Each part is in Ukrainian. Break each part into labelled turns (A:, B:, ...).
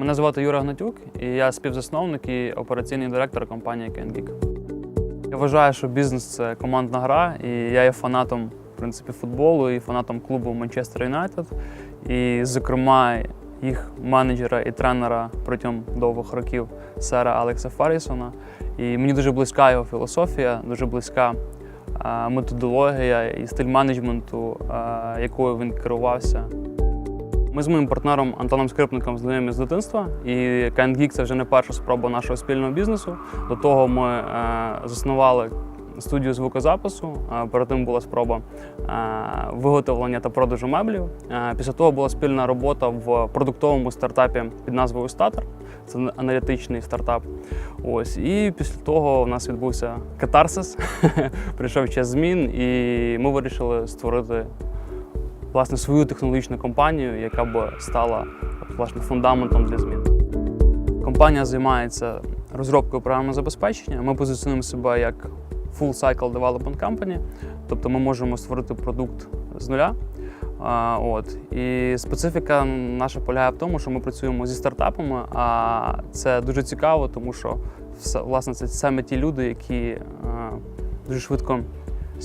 A: Мене звати Юра Гнатюк, і я співзасновник і операційний директор компанії CanGeek. Я вважаю, що бізнес це командна гра, і я є фанатом в принципі, футболу і фанатом клубу Манчестер Юнайтед. І, зокрема, їх менеджера і тренера протягом довгих років сера Алекса Фаррісона. І мені дуже близька його філософія, дуже близька е, методологія і стиль менеджменту, е, якою він керувався. Ми з моїм партнером Антоном Скрипником знайомі з дитинства, і KindGeek – це вже не перша спроба нашого спільного бізнесу. До того ми е, заснували студію звукозапису. Е, перед тим була спроба е, виготовлення та продажу меблів. Е, після того була спільна робота в продуктовому стартапі під назвою Статер. Це аналітичний стартап. Ось і після того у нас відбувся катарсис. Прийшов час змін, і ми вирішили створити власне свою технологічну компанію, яка б стала власне фундаментом для змін. Компанія займається розробкою програмного забезпечення. Ми позиціонуємо себе як full cycle development company, тобто ми можемо створити продукт з нуля. А, От і специфіка наша полягає в тому, що ми працюємо зі стартапами. А це дуже цікаво, тому що власне це саме ті люди, які а, дуже швидко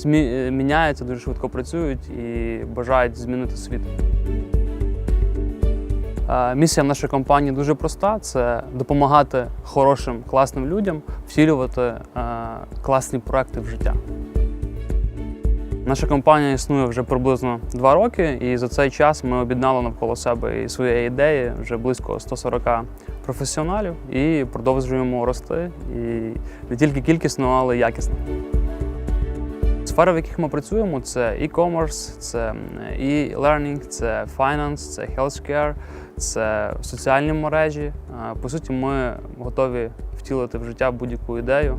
A: міняються, дуже швидко працюють і бажають змінити світ. Е, Місія нашої компанії дуже проста: це допомагати хорошим, класним людям втілювати е, класні проекти в життя. Наша компанія існує вже приблизно два роки, і за цей час ми об'єднали навколо себе і своєї ідеї вже близько 140 професіоналів і продовжуємо рости. І не тільки кількісно, але й якісно. Сфери, в яких ми працюємо, це e-commerce, це e-learning, це finance, це healthcare, це соціальні мережі. Е, По суті, ми готові втілити в життя будь-яку ідею.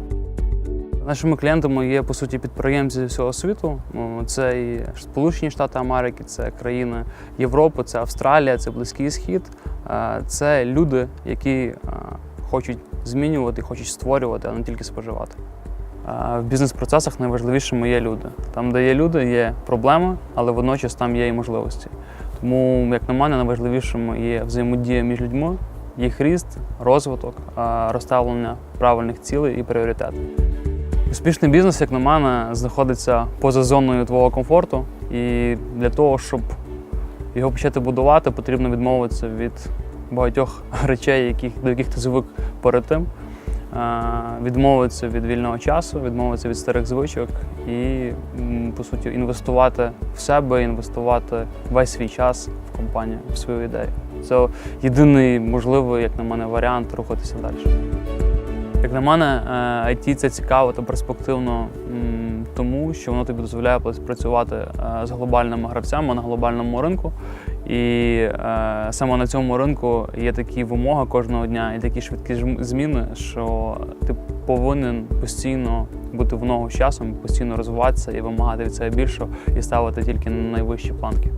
A: Нашими клієнтами є по суті підприємці зі всього світу. Ну, Це і Сполучені Штати Америки, це країни Європи, це Австралія, це Близький Схід. Е, Це люди, які е, хочуть змінювати, хочуть створювати, а не тільки споживати. В бізнес-процесах найважливішими є люди. Там, де є люди, є проблеми, але водночас там є і можливості. Тому, як на мене, найважливішим є взаємодія між людьми, їх ріст, розвиток, розставлення правильних цілей і пріоритетів. Успішний бізнес, як на мене, знаходиться поза зоною твого комфорту, і для того, щоб його почати будувати, потрібно відмовитися від багатьох речей, до яких ти звик перед тим. Е, Відмовитися від вільного часу, відмовитися від старих звичок і, по суті, інвестувати в себе, інвестувати весь свій час в компанію, в свою ідею. Це єдиний можливий, як на мене, варіант рухатися далі. Як на мене, е, IT це цікаво та перспективно тому, що воно тобі дозволяє працювати е, з глобальними гравцями на глобальному ринку. І е, саме на цьому ринку є такі вимоги кожного дня і такі швидкі зміни, що ти повинен постійно бути в ногу з часом, постійно розвиватися і вимагати від себе більшого і ставити тільки на найвищі планки.